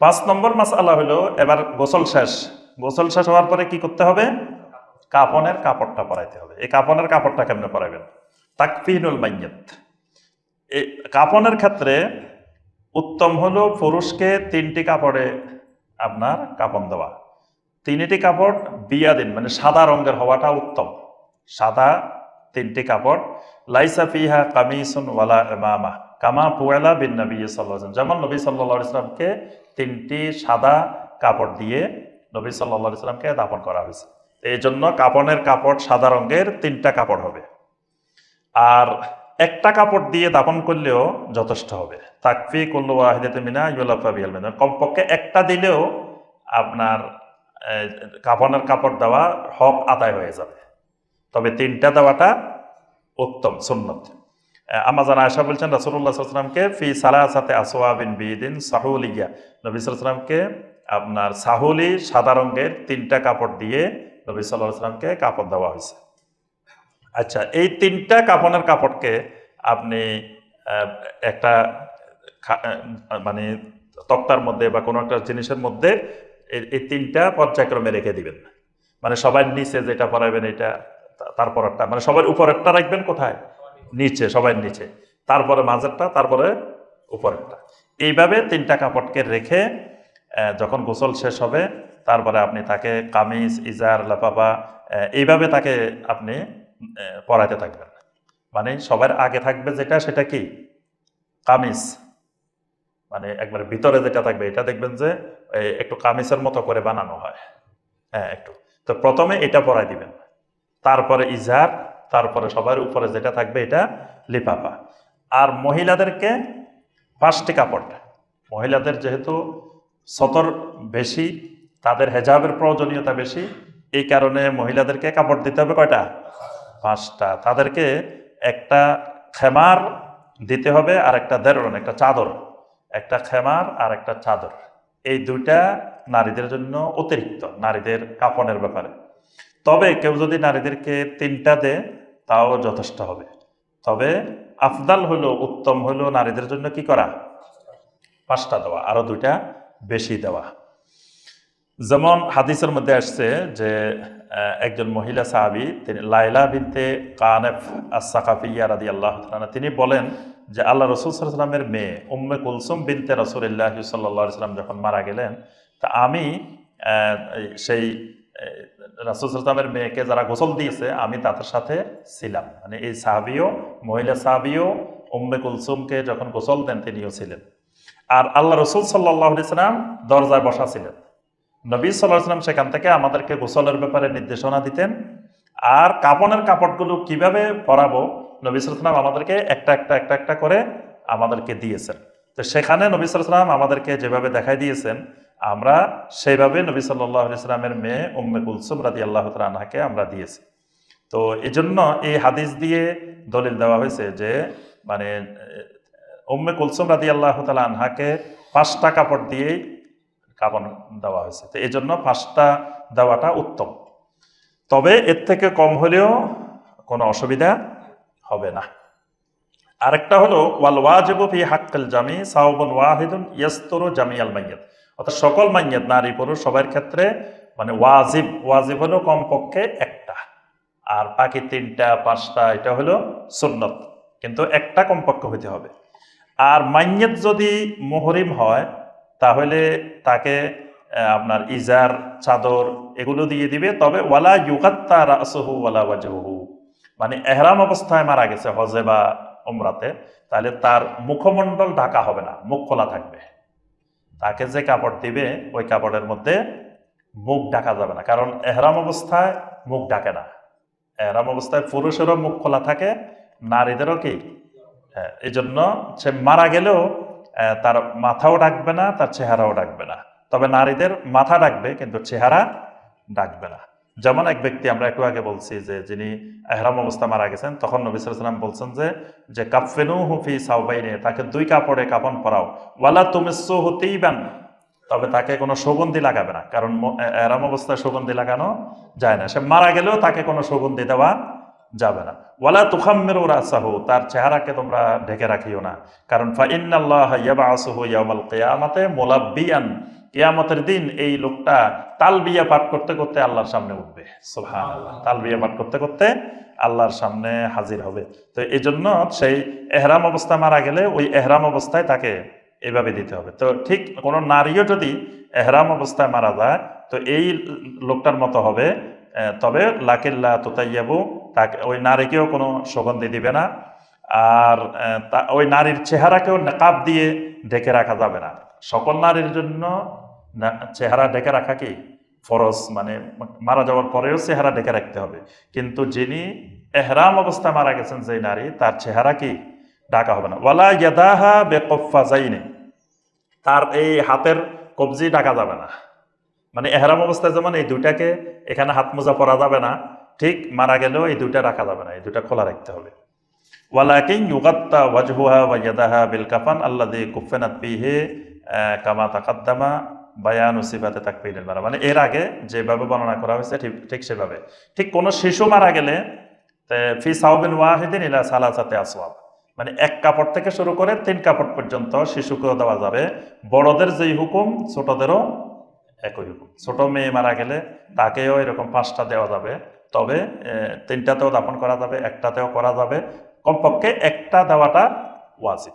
পাঁচ নম্বর মাস আল্লাহ হলো, এবার গোসল শেষ। গোসল শেষ হওয়ার পরে কি করতে হবে? কাপনের কাপড়টা পরাইতে হবে। এই কাপনের কাপড়টা কেমনে পরাইবেন? তাকফিনুল মাইয়াত এই কাপনের ক্ষেত্রে উত্তম হলো পুরুষকে তিনটি কাপড়ে আপনার কাপন দেওয়া। তিনটি কাপড় বিয়া দিন মানে সাদা রঙের হওয়াটা উত্তম। সাদা তিনটি কাপড়। লাইসা ফিহা কামিসুন ওয়ালা ইমামা, কামা পুয়ালা বিন নবী সাল্লাহ যেমন নবী সাল্লাহ ইসলামকে তিনটি সাদা কাপড় দিয়ে নবী সাল্লাহ ইসলামকে দাপন করা হয়েছে। এই জন্য কাপনের কাপড় সাদা রঙের তিনটা কাপড় হবে। আর একটা কাপড় দিয়ে দাপন করলেও যথেষ্ট হবে। তাকফি ওয়াহিদাতে মিনা ইউলাফা বিয়াল মিনা কমপক্ষে একটা দিলেও আপনার কাপনের কাপড় দেওয়া হক আদায় হয়ে যাবে। তবে তিনটা দেওয়াটা উত্তম, সুন্নত। আমাজান আয়সা বলছেন রাসুল্লাহ সাল্লামকে ফি সালাসাতে আসোয়াবিন বিদিন সাহুলিয়া নবী সাল্লামকে আপনার সাহুলি সাদা রঙের তিনটা কাপড় দিয়ে নবী সাল্লাহ কাপড় দেওয়া হয়েছে। আচ্ছা এই তিনটা কাপড়ের কাপড়কে আপনি একটা মানে তক্তার মধ্যে বা কোনো একটা জিনিসের মধ্যে এই- এই তিনটা পর্যায়ক্রমে রেখে দিবেন মানে সবার নিচে যেটা পরাবেন এটা তা- তারপরেরটা মানে সবার একটা রাখবেন কোথায়? নিচে সবাই নিচে। তারপরে মাঝেরটা, তারপরে উপরেরটা। এইভাবে তিনটা কাপড়কে রেখে যখন গোসল শেষ হবে, তারপরে আপনি তাকে কামিজ, ইজার, লাফাফা এইভাবে তাকে আপনি পরাইতে থাকবেন। মানে সবার আগে থাকবে যেটা, সেটা কি? কামিজ। মানে একবার ভিতরে যেটা থাকবে, এটা দেখবেন যে একটু কামিজের মতো করে বানানো হয়। হ্যাঁ একটু। তো প্রথমে এটা পরাই দিবেন। তারপরে ইজার তারপরে সবার উপরে যেটা থাকবে এটা লিফাফা। আর মহিলাদেরকে পাঁচটি কাপড়। মহিলাদের যেহেতু সতর বেশি, তাদের হেজাবের প্রয়োজনীয়তা বেশি, এই কারণে মহিলাদেরকে কাপড় দিতে হবে কয়টা? পাঁচটা। তাদেরকে একটা খেমার দিতে হবে আর একটা দেড়ন একটা চাদর। একটা খেমার আর একটা চাদর। এই দুইটা নারীদের জন্য অতিরিক্ত, নারীদের কাপড়ের ব্যাপারে। তবে কেউ যদি নারীদেরকে তিনটা দেয়, তাও যথেষ্ট হবে। তবে আফদাল হলো উত্তম হলো নারীদের জন্য কি করা? পাঁচটা দেওয়া, আরও দুইটা বেশি দেওয়া। যেমন হাদিসের মধ্যে আসছে যে একজন মহিলা সাহাবি, তিনি লাইলা বিনতে কানেফ আসাকাফিয়া রাদি আল্লাহ তিনি বলেন যে, আল্লাহ রসুল সাল্লামের মেয়ে উম্মে কুলসুম বিনতে রসুল্লাহ সাল্লাহ সাল্লাম যখন মারা গেলেন, তা আমি সেই রাসুল সাল্লামের মেয়েকে যারা গোসল দিয়েছে, আমি তাদের সাথে ছিলাম। মানে এই সাহাবিও, মহিলা সাহাবিও উম্মে কুলসুমকে যখন গোসল দেন, তিনিও ছিলেন। আর আল্লাহ রসুল সাল্লাহ সাল্লাম দরজায় বসা ছিলেন। নবী সাল্লাহ সাল্লাম সেখান থেকে আমাদেরকে গোসলের ব্যাপারে নির্দেশনা দিতেন। আর কাপনের কাপড়গুলো কীভাবে পরাবো, নবী সাল্লাম আমাদেরকে একটা একটা একটা একটা করে আমাদেরকে দিয়েছেন। তো সেখানে নবী সাল্লাম আমাদেরকে যেভাবে দেখাই দিয়েছেন আমরা সেইভাবে নবী সাল্লাহ ইসলামের মেয়ে উম্মে কুলসুম রাদি আল্লাহ আনহাকে আমরা দিয়েছি। তো এই জন্য এই হাদিস দিয়ে দলিল দেওয়া হয়েছে যে মানে উম্মে কুলসুম রাদি আল্লাহ তালা আনহাকে পাঁচটা কাপড় দিয়েই কাপড় দেওয়া হয়েছে। তো এই জন্য পাঁচটা দেওয়াটা উত্তম। তবে এর থেকে কম হলেও কোনো অসুবিধা হবে না। আরেকটা হলো, ওয়াল ওয়াজিবু ফি হাক্কাল জামি সাওবুন ওয়াহিদুন ইয়াস্তরু জামিয়াল মাইয়াত। অর্থাৎ সকল মাইয়াত, নারী, পুরুষ, সবার ক্ষেত্রে মানে ওয়াজিব ওয়াজিব হলো কমপক্ষে একটা। আর বাকি তিনটা, পাঁচটা, এটা হলো সুন্নত। কিন্তু একটা কমপক্ষে হইতে হবে। আর মাইয়াত যদি মোহরিম হয়, তাহলে তাকে আপনার ইজার, চাদর এগুলো দিয়ে দিবে। তবে ওয়ালা ইউকাত্তা রাসহু ওয়ালা ওয়াজহু মানে এহরাম অবস্থায় মারা গেছে হজে বা উমরাতে, তাহলে তার মুখমণ্ডল ঢাকা হবে না, মুখ খোলা থাকবে। তাকে যে কাপড় দিবে ওই কাপড়ের মধ্যে মুখ ঢাকা যাবে না। কারণ এহরাম অবস্থায় মুখ ঢাকে না। এহরাম অবস্থায় পুরুষেরও মুখ খোলা থাকে নারীদেরও কি? হ্যাঁ, এই জন্য সে মারা গেলেও তার মাথাও ডাকবে না তার চেহারাও ডাকবে না। তবে নারীদের মাথা ডাকবে কিন্তু চেহারা ডাকবে না। যেমন এক ব্যক্তি, আমরা একটু আগে বলছি যে যিনি এহরাম অবস্থা মারা গেছেন, তখন নবী সাল্লাম বলছেন যে যে কাফেনু হুফি সাউবাইনে তাকে দুই কাপড়ে কাপন পরাও। ওয়ালা তুমি হতেই বান তবে তাকে কোনো সুগন্ধি লাগাবে না, কারণ এহরাম অবস্থায় সুগন্ধি লাগানো যায় না। সে মারা গেলেও তাকে কোনো সুগন্ধি দেওয়া যাবে না। ওয়ালা তুখাম্মের রাসাহু, তার চেহারাকে তোমরা ঢেকে রাখিও না। কারণ ফা ইন্নাল্লাহ ইয়াবআসুহু ইয়াউমাল কিয়ামাতে মুলাব্বিয়ান। কিয়ামতের দিন এই লোকটা তালবিয়া পাঠ করতে করতে আল্লাহর সামনে উঠবে। সুবহানাল্লাহ। তালবিয়া পাঠ করতে করতে আল্লাহর সামনে হাজির হবে। তো এই জন্য সেই এহরাম অবস্থা মারা গেলে ওই এহরাম অবস্থায় তাকে এভাবে দিতে হবে। তো ঠিক কোনো নারীও যদি এহরাম অবস্থায় মারা যায় তো এই লোকটার মতো হবে। তবে লাকিল্লা তোতাইয়াবু তাকে ওই নারীকেও কোনো সুগন্ধি দিবে না। আর তা- ওই নারীর চেহারাকেও নাকাব দিয়ে ঢেকে রাখা যাবে না। সকল নারীর জন্য চেহারা ঢেকে রাখা কি? ফরজ মানে মারা যাওয়ার পরেও চেহারা ঢেকে রাখতে হবে। কিন্তু যিনি এহরাম অবস্থায় মারা গেছেন যে নারী তার চেহারা কি? ঢাকা হবে না। ওয়ালা ইয়াদাহা বেকফা যাইনি তার এই হাতের কবজি ঢাকা যাবে না। মানে এহরাম অবস্থায় যেমন এই দুইটাকে এখানে হাত মোজা পরা যাবে না ঠিক মারা গেলেও এই দুইটা রাখা যাবে না এই দুইটা খোলা রাখতে হবে। ওয়ালাকিন ইউগাত্তা ওয়াজহুহা ওয়া ইয়াদাহা বিল কাফান আল্লাযী কুফিনাত বিহি আহ, কামা তাকাদ্দামা বায়ানু সিফাতে তাকফিরের মারা মানে এর আগে যেভাবে বর্ণনা করা হয়েছে ঠিক ঠিক সেভাবে। ঠিক কোনো শিশু মারা গেলে ফি সাউবিন ওয়াহিদিন ইলা সালাসাতে আসওয়াব। মানে এক কাপড় থেকে শুরু করে তিন কাপড় পর্যন্ত শিশুকেও দেওয়া যাবে। বড়দের যেই হুকুম, ছোটদেরও একই হুকুম। ছোট মেয়ে মারা গেলে তাকেও এরকম পাঁচটা দেওয়া যাবে। তবে তিনটাতেও দাপন করা যাবে, একটাতেও করা যাবে। কমপক্ষে একটা দেওয়াটা ওয়াজিব।